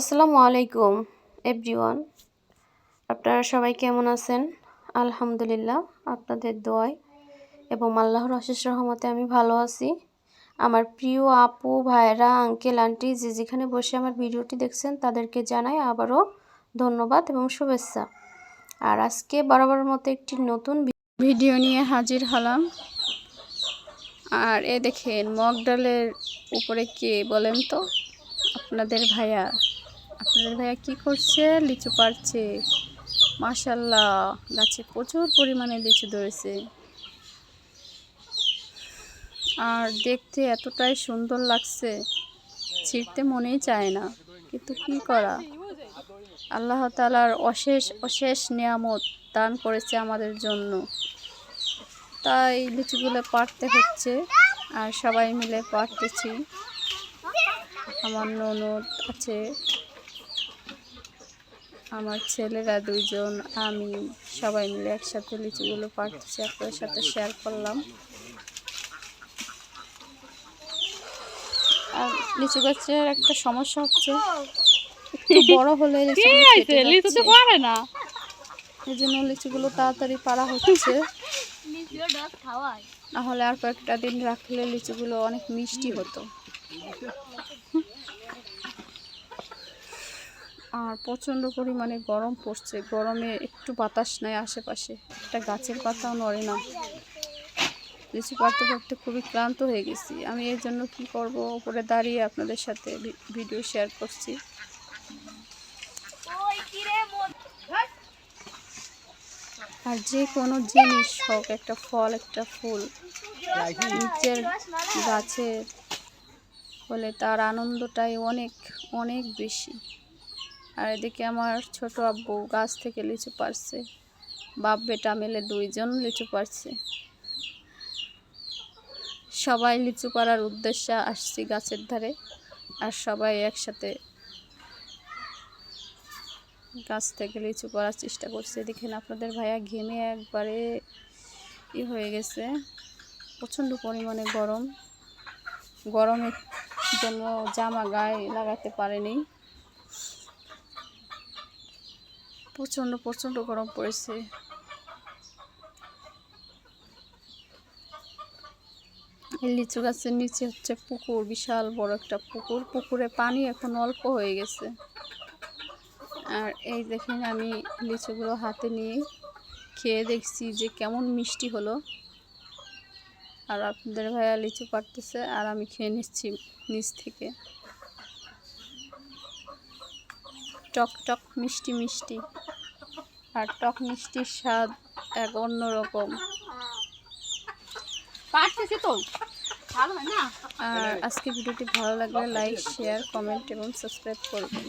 আসসালামু আলাইকুম এভরিওয়ান আপনারা সবাই কেমন আছেন? আলহামদুলিল্লাহ, আপনাদের দোয়ায় এবং আল্লাহর অশেষ রহমতে আমি ভালো আছি। আমার প্রিয় আপু ভাইরা আঙ্কেল আন্টি যে যেখানে বসে আমার ভিডিওটি দেখছেন, তাদেরকে জানাই আবারও ধন্যবাদ এবং শুভেচ্ছা। আর আজকে বরাবর মতো একটি নতুন ভিডিও নিয়ে হাজির হলাম। আর এ দেখেন মগ ডালের উপরে কে বলেন তো? আপনাদের ভাইয়া। আপনাদের ভাইয়া কি করছে? লিচু পারছে মাশাল্লাহ গাছে প্রচুর পরিমাণে লিচু ধরেছে। আর দেখতে এতটাই সুন্দর লাগছে, ছিঁড়তে মনেই চায় না। কিন্তু কি করা? আল্লাহ তালার অশেষ অশেষ নিয়ামত দান করেছে আমাদের জন্য। তাই লিচুগুলো পারতে হচ্ছে, আর সবাই মিলে পারতেছি আমার ননদ আছে। আমার ছেলেরা দুইজন আমি সবাই মিলে একসাথে লিচুগুলো পারতেছি আপনাদের সাথে শেয়ার করলাম। আর লিচু গাছের একটা সমস্যা হচ্ছে বড় হলে লিচু পারে না। এই জন্য লিচুগুলো তাড়াতাড়ি পারা হচ্ছে। নাহলে আর কয়েকটা দিন রাখলে লিচুগুলো অনেক মিষ্টি হতো। আর প্রচণ্ড পরিমাণে গরম পড়ছে। গরমে একটু বাতাস নেয় আশেপাশে। একটা গাছের পাতাও নড়ে না। লিচু পাড়তে পারতে খুবই ক্লান্ত হয়ে গেছি। আমি এর জন্য কি করব? উপরে দাঁড়িয়ে আপনাদের সাথে ভিডিও শেয়ার করছি। আর যে কোনো জিনিস হোক, একটা ফল, একটা ফুল, নিচের গাছের হলে তার আনন্দটাই অনেক অনেক বেশি। আর এদিকে আমার ছোট আব্বু গাছ থেকে লিচু পারছে বাপ, বেটা মেলে দুইজন লিচু পারছে সবাই লিচু পাড়ার উদ্দেশ্যে আসছি গাছের ধারে আর সবাই একসাথে গাছ থেকে লিচু পড়ার চেষ্টা করছে। দেখেন আপনাদের ভাইয়া ঘেমে একবারে ই হয়ে গেছে। প্রচণ্ড পরিমাণে গরম। গরমের জন্য জামা গায়ে লাগাতে পারেনি। প্রচণ্ড প্রচণ্ড গরম পড়েছে। লিচু গাছের নিচে হচ্ছে পুকুর, বিশাল বড় একটা পুকুর। পুকুরে পানি এখন অল্প হয়ে গেছে। আর এই দেখেন আমি লিচুগুলো হাতে নিয়ে খেয়ে দেখছি যে কেমন মিষ্টি হলো। আর আপনাদের ভাইয়া লিচু পাড়তেছে, আর আমি খেয়ে নিচ্ছি নিচ থেকে। টক টক মিষ্টি মিষ্টি। আর টক মিষ্টির স্বাদ এক অন্যরকম। পারতেছি তো। আর আজকে ভিডিওটি ভালো লাগলে লাইক শেয়ার কমেন্ট এবং সাবস্ক্রাইব করবেন।